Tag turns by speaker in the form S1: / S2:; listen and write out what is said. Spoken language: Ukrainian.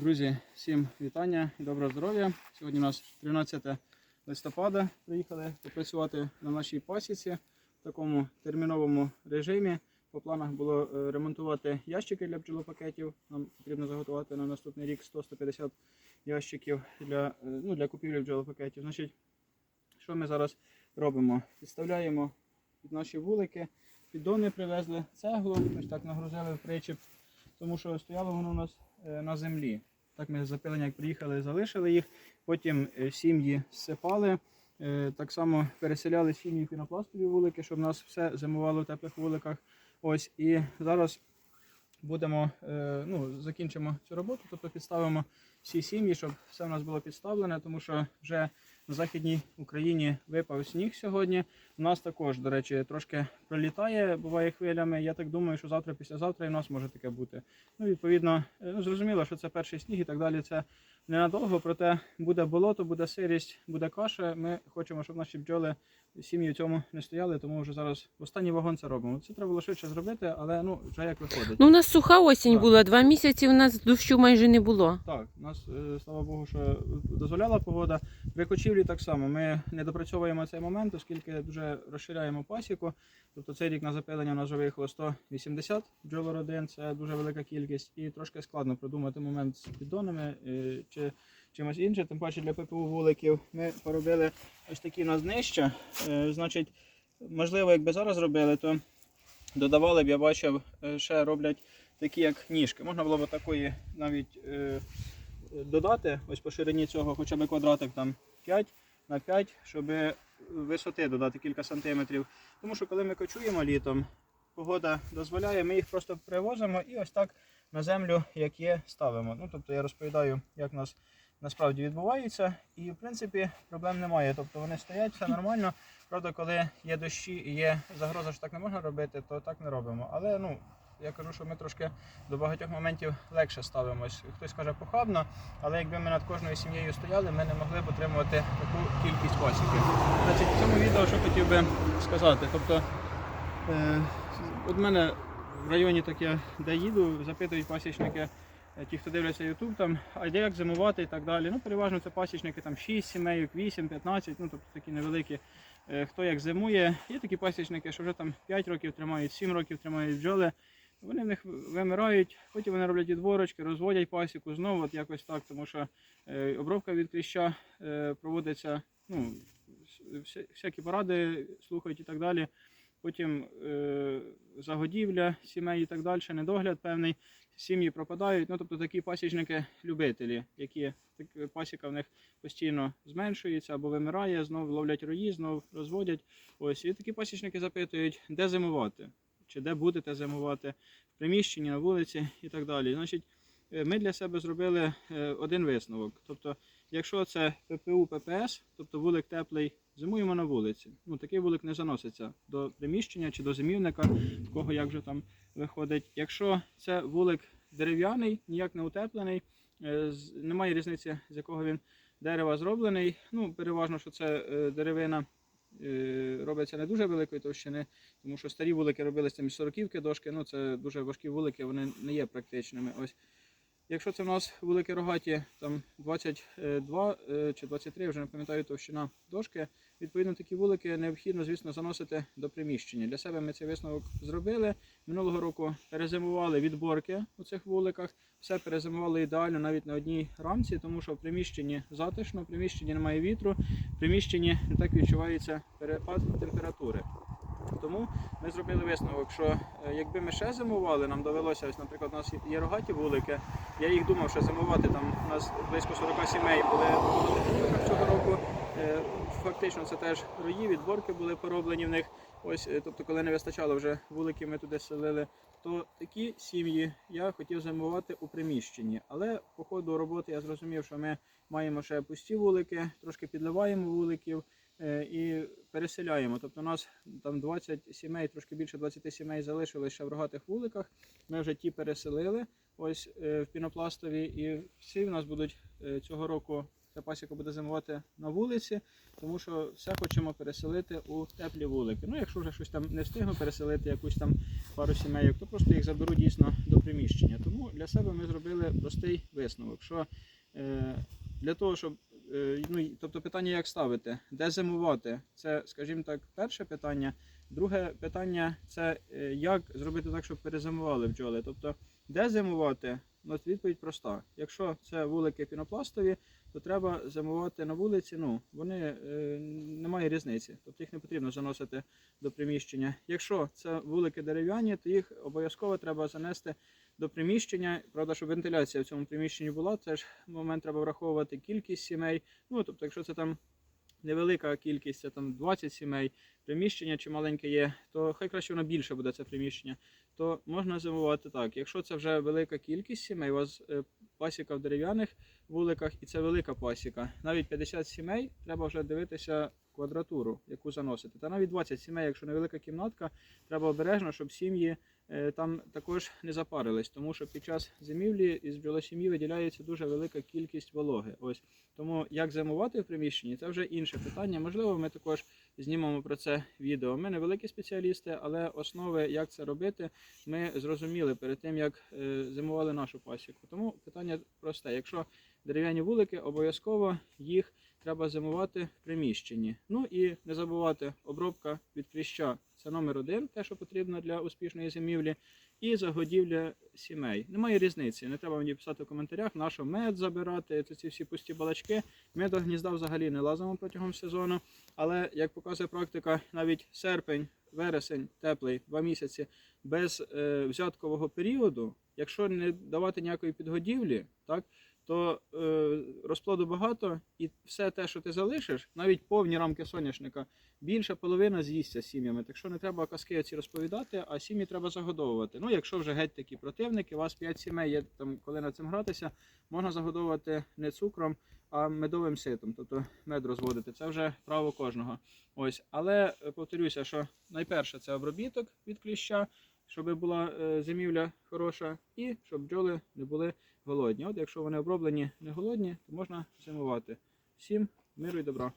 S1: Друзі, всім вітання і доброго здоров'я. Сьогодні у нас 13 листопада. Приїхали попрацювати на нашій пасіці в такому терміновому режимі. По планах було е, ремонтувати ящики для бджолопакетів. Нам потрібно заготувати на наступний рік 100-150 ящиків для, е, ну, для купівлі бджолопакетів. Значить, що ми зараз робимо? Підставляємо під наші вулики, піддони привезли цеглу, ось так нагрузили в причіп, тому що стояло воно у нас е, на землі. Так ми запилення, як приїхали, залишили їх. Потім е, сім'ї зсипали. Е, Так само переселяли сім'ї пінопластові вулики, щоб нас все зимувало в теплих вуликах. Ось і зараз будемо, е, ну, закінчимо цю роботу, тобто підставимо всі сім'ї, щоб все в нас було підставлене, тому що вже на Західній Україні випав сніг сьогодні. У нас також, до речі, трошки пролітає, буває хвилями. Я так думаю, що завтра, післязавтра і в нас може таке бути. Ну, відповідно, е, ну, зрозуміло, що це перший сніг і так далі. Це ненадовго, проте буде болото, буде сирість, буде каша. Ми хочемо, щоб наші бджоли сім'ї в цьому не стояли, тому вже зараз в останній вагон це робимо. Це треба було швидше зробити, але ну вже як виходить.
S2: Ну, у нас суха осінь
S1: Так.
S2: була, два місяці у нас дощу майже не було.
S1: Так, у нас, е, слава Богу, що дозволяла погода. При кочівлі так само. Ми не допрацьовуємо цей момент, оскільки дуже розширяємо пасіку. Тобто цей рік на запилення у нас вже виїхало 180 бджолородин, це дуже велика кількість, і трошки складно продумати момент з піддонами е, чи чимось іншим. Тим паче для ППУ вуликів ми поробили ось такі у нас днища. Е, Значить, можливо, якби зараз робили, то додавали б, я бачив, е, ще роблять такі як ніжки. Можна було б такої навіть е, додати, ось по ширині цього хоча б квадратик там 5 на 5, щоб висоти додати кілька сантиметрів. Тому що коли ми кочуємо літом, погода дозволяє, ми їх просто привозимо і ось так на землю, як є, ставимо. Ну, тобто я розповідаю, як у нас насправді відбувається, і в принципі проблем немає. Тобто вони стоять, все нормально. Правда, коли є дощі і є загроза, що так не можна робити, то так не робимо. Але ну, я кажу, що ми трошки до багатьох моментів легше ставимось. Хтось каже похабно, але якби ми над кожною сім'єю стояли, ми не могли б отримувати таку кількість пасіків. Значить, в цьому відео що хотів би сказати. Тобто, е, от мене в районі таке, де їду, запитують пасічники, ті, хто дивляться YouTube, там, а де як зимувати і так далі. Ну, переважно це пасічники там 6 сімейок, 8, 15, ну тобто такі невеликі. Е, Хто як зимує. Є такі пасічники, що вже там 5 років тримають, 7 років тримають бджоли. Вони в них вимирають, потім вони роблять відборочки, розводять пасіку знову, от якось так, тому що е, обробка від кліща е, проводиться, ну, вся- всякі поради слухають і так далі. Потім е, загодівля сімей і так далі, недогляд певний, сім'ї пропадають. Ну, тобто такі пасічники-любителі, які так, пасіка в них постійно зменшується або вимирає, знов ловлять рої, знов розводять. Ось і такі пасічники запитують, де зимувати, чи де будете зимувати, в приміщенні, на вулиці і так далі. Значить, е, ми для себе зробили е, один висновок. Тобто, якщо це ППУ, ППС, тобто вулик теплий, зимуємо на вулиці. Ну, такий вулик не заноситься до приміщення чи до зимівника, в кого як вже там виходить. Якщо це вулик дерев'яний, ніяк не утеплений, е, немає різниці, з якого він дерева зроблений. Ну, переважно, що це е, деревина е, робиться не дуже великої товщини, тому що старі вулики робилися із 40 дошки, ну це дуже важкі вулики, вони не є практичними. Ось. Якщо це в нас вулики рогаті, там 22 е, чи 23, я вже не пам'ятаю товщина дошки, відповідно такі вулики необхідно, звісно, заносити до приміщення. Для себе ми цей висновок зробили. Минулого року перезимували відборки у цих вуликах, все перезимували ідеально навіть на одній рамці, тому що в приміщенні затишно, в приміщенні немає вітру, в приміщенні не так відчувається перепад температури. Тому ми зробили висновок, що е, якби ми ще зимували, нам довелося, ось, наприклад, у нас є рогаті вулики. Я їх думав, що зимувати там у нас близько 40 сімей були в цього року. Фактично це теж рої, відборки були пороблені в них. Ось, е, тобто, коли не вистачало вже вуликів, ми туди селили. То такі сім'ї я хотів зимувати у приміщенні. Але по ходу роботи я зрозумів, що ми маємо ще пусті вулики, трошки підливаємо вуликів е, і переселяємо. Тобто у нас там 20 сімей, трошки більше 20 сімей залишилось ще в рогатих вуликах. Ми вже ті переселили ось е, в пінопластові, і всі в нас будуть цього року ця пасіка буде зимувати на вулиці, тому що все хочемо переселити у теплі вулики. Ну, якщо вже щось там не встигну переселити, якусь там пару сімейок, то просто їх заберу дійсно до приміщення. Тому для себе ми зробили простий висновок, що е, для того, щоб е, ну, тобто питання, як ставити, де зимувати, це, скажімо так, перше питання. Друге питання це е, як зробити так, щоб перезимували бджоли. Тобто, де зимувати? Ну, от відповідь проста. Якщо це вулики пінопластові, то треба зимувати на вулиці. Ну, вони е, немає різниці. Тобто їх не потрібно заносити до приміщення. Якщо це вулики дерев'яні, то їх обов'язково треба занести до приміщення. Правда, щоб вентиляція в цьому приміщенні була, теж момент треба враховувати кількість сімей. Ну, тобто, якщо це там невелика кількість, там 20 сімей, приміщення чи маленьке є, то хай краще воно більше буде це приміщення, то можна зимувати так. Якщо це вже велика кількість сімей, у вас е, пасіка в дерев'яних вуликах і це велика пасіка. Навіть 50 сімей треба вже дивитися квадратуру, яку заносити. Та навіть 20 сімей, якщо невелика кімнатка, треба обережно, щоб сім'ї там також не запарились, тому що під час зимівлі із бджолосім'ї виділяється дуже велика кількість вологи. Ось тому як зимувати в приміщенні, це вже інше питання. Можливо, ми також знімемо про це відео. Ми не великі спеціалісти, але основи, як це робити, ми зрозуміли перед тим, як е, зимували нашу пасіку. Тому питання просте. Якщо дерев'яні вулики, обов'язково їх треба зимувати в приміщенні. Ну і не забувати обробка від кліща. Це номер один, те, що потрібно для успішної зимівлі, і загодівля сімей. Немає різниці. Не треба мені писати в коментарях, на що мед забирати, це ці всі пусті балачки. Ми до гнізда взагалі не лазимо протягом сезону. Але як показує практика, навіть серпень, вересень, теплий, два місяці без е, взяткового періоду, якщо не давати ніякої підгодівлі, так, то е, розплоду багато, і все те, що ти залишиш, навіть повні рамки соняшника, більша половина з'їсться сім'ями. Так що не треба казки ці розповідати, а сім'ї треба загодовувати. Ну, якщо вже геть такі противники, у вас 5 сімей є там, коли над цим гратися, можна загодовувати не цукром, а медовим ситом, тобто мед розводити. Це вже право кожного. Ось, але е, повторюся, що найперше це обробіток від кліща, щоб була е, зимівля хороша, і щоб бджоли не були голодні. От якщо вони оброблені не голодні, то можна зимувати. Всім миру і добра.